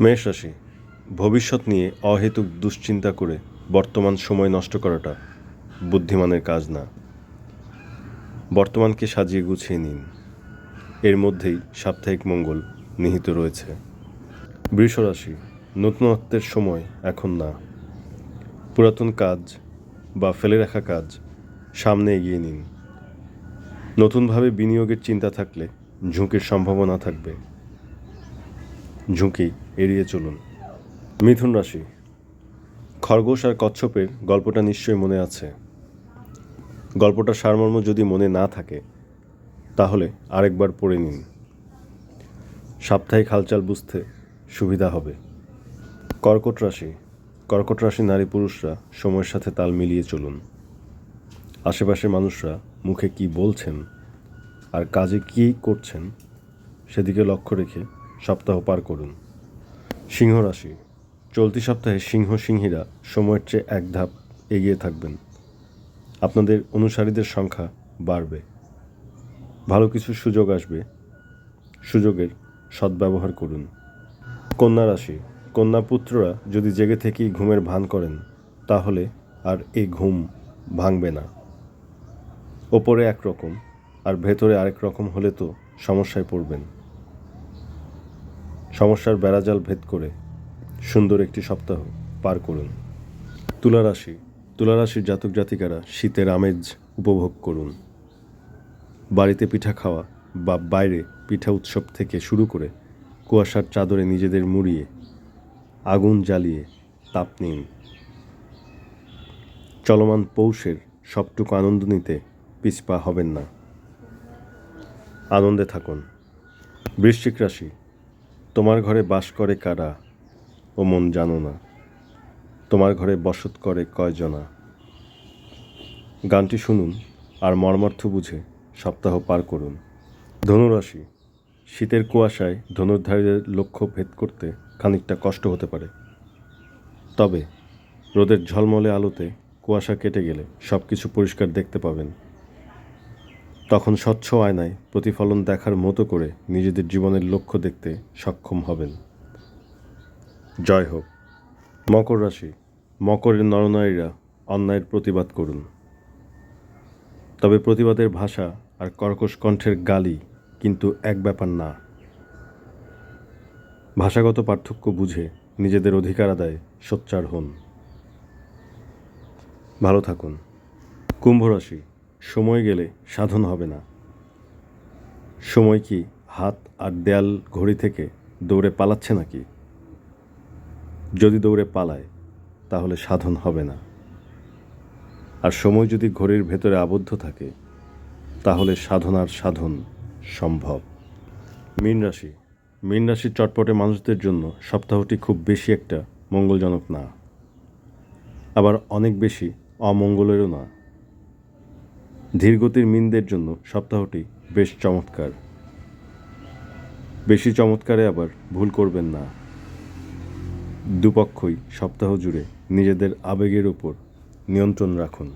মেষ রাশি, ভবিষ্যৎ নিয়ে অহেতুক দুশ্চিন্তা করে বর্তমান সময় নষ্ট করাটা বুদ্ধিমানের কাজ না। বর্তমানকে সাজিয়ে গুছিয়ে নিন। এর মধ্যেই সাপ্তাহিক মঙ্গল নিহিত রয়েছে। বৃষ রাশি, নতুনত্বের সময় এখন না। পুরাতন কাজ বা ফেলে রাখা কাজ সামনে এগিয়ে নিন। নতুনভাবে বিনিয়োগের চিন্তা থাকলে ঝুঁকির সম্ভাবনা থাকবে। ঝুঁকি, এড়িয়ে চলুন। মিথুন রাশি। খরগোশ আর কচ্ছপের গল্পটা নিশ্চয়ই মনে আছে। গল্পটার সারমর্ম যদি মনে না থাকে, তাহলে আরেকবার পড়ে নিন। সাপ্তাহিক হালচাল বুঝতে সুবিধা হবে। কর্কট রাশি। কর্কট রাশি নারী পুরুষরা সময়ের সাথে তাল মিলিয়ে চলুন। আশেপাশের মানুষরা মুখে কি বলছেন আর কাজে কী করছেন, সেদিকে লক্ষ্য রেখে সপ্তাহ পার করুন। সিংহ রাশি, চলতি সপ্তাহে সিংহ সিংহীরা সময়ের চেয়ে এক ধাপ এগিয়ে থাকবেন। আপনাদের অনুসারীদের সংখ্যা বাড়বে। ভালো কিছু সুযোগ আসবে। সুযোগের সদ্ব্যবহার করুন। কন্যা রাশি, কন্যা পুত্ররা যদি জেগে থেকেই ঘুমের ভান করেন, তাহলে আর এই ঘুম ভাঙবে না। ওপরে একরকম আর ভেতরে আরেক রকম হলে তো সমস্যায় পড়বেন। সমস্যার বেড়াজাল ভেদ করে সুন্দর একটি সপ্তাহ পার করুন। তুলা রাশি, তুলা রাশির জাতক জাতিকারা শীতের আমেজ উপভোগ করুন। বাড়িতে পিঠা খাওয়া বা বাইরে পিঠা উৎসব থেকে শুরু করে কুয়াশার চাদরে নিজেদের মুড়িয়ে আগুন জ্বালিয়ে তাপ নিন। চলমান পৌষের সবটুকু আনন্দ নিতে পিছপা হবেন না। আনন্দে থাকুন। বৃশ্চিক রাশি তোমার ঘরে বাস করে কারা? ও মন জানো না। তোমার ঘরে বসত করে কয়জনা? গানটি শুনুন আর মর্মার্থ বুঝে সপ্তাহ পার করুন। ধনুরাশি, শীতের কুয়াশায় ধনুর্ধারীদের লক্ষ্য ভেদ করতে খানিকটা কষ্ট হতে পারে। তবে রোদের ঝলমলে আলোতে কুয়াশা কেটে গেলে সব কিছু পরিষ্কার দেখতে পাবেন। তখন স্বচ্ছ আয়নায় প্রতিফলন দেখার মতো করে নিজেদের জীবনের লক্ষ্য দেখতে সক্ষম হবেন। জয় হোক। মকর রাশি, মকরের নরনারীরা অন্যায়ের প্রতিবাদ করুন। তবে প্রতিবাদের ভাষা আর কর্কশ কণ্ঠের গালি কিন্তু এক ব্যাপার না। ভাষাগত পার্থক্য বুঝে নিজেদের অধিকার আদায় সোচ্চার হন। ভালো থাকুন। কুম্ভ রাশি সময় গেলে সাধন হবে না। সময় কি হাত আর দেয়াল ঘড়ি থেকে দৌড়ে পালাচ্ছে নাকি? যদি দৌড়ে পালায়, তাহলে সাধন হবে না। আর সময় যদি ঘড়ির ভেতরে আবদ্ধ থাকে, তাহলে সাধনার সাধন সম্ভব। মীন রাশি। মীন রাশির চটপটে মানুষদের জন্য সপ্তাহটি খুব বেশি একটা মঙ্গলজনক না। আবার অনেক বেশি অমঙ্গলেরও না। ধীরগতির মিনদের জন্য সপ্তাহটি বেশ চমৎকার। বেশি চমৎকারে আবার ভুল করবেন না। দুপক্ষই সপ্তাহ জুড়ে নিজেদের আবেগের উপর নিয়ন্ত্রণ রাখুন।